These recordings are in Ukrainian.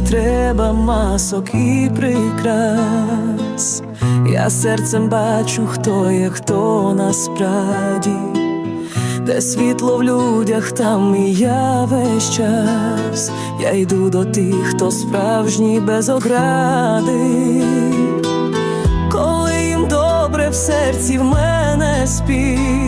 треба масок і прикрас. Я серцем бачу, хто є, хто насправді, де світло в людях, там і я весь час. Я йду до тих, хто справжній без огради. Коли їм добре в серці в мене спів,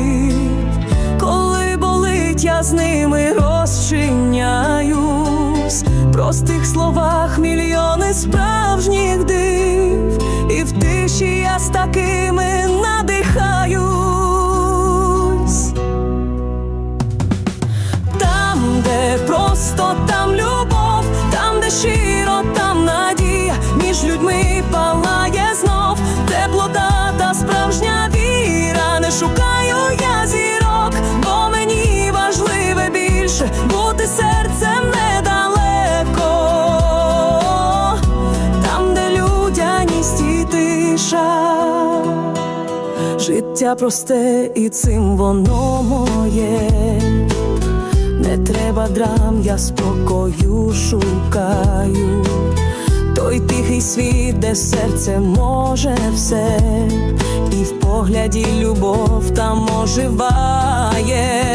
просто там любов, там, де щиро, там надія, між людьми палає знов теплота та справжня віра. Не шукаю я зірок, бо мені важливе більше бути серцем недалеко, там, де людяність і тиша. Життя просте і цим воно моє. Не треба драм, я спокою шукаю. Той тихий світ, де серце може все, і в погляді любов там оживає.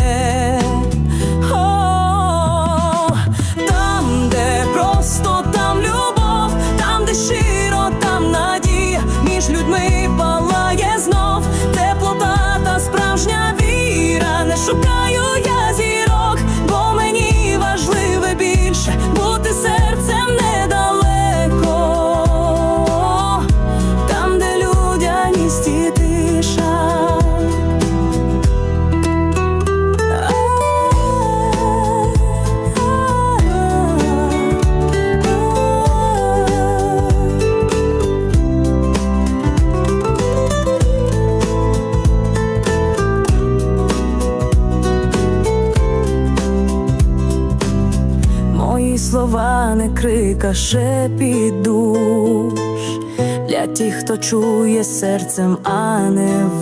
Бути серцем слова не крика, шепіт душ Для тих, хто чує серцем, а не вухом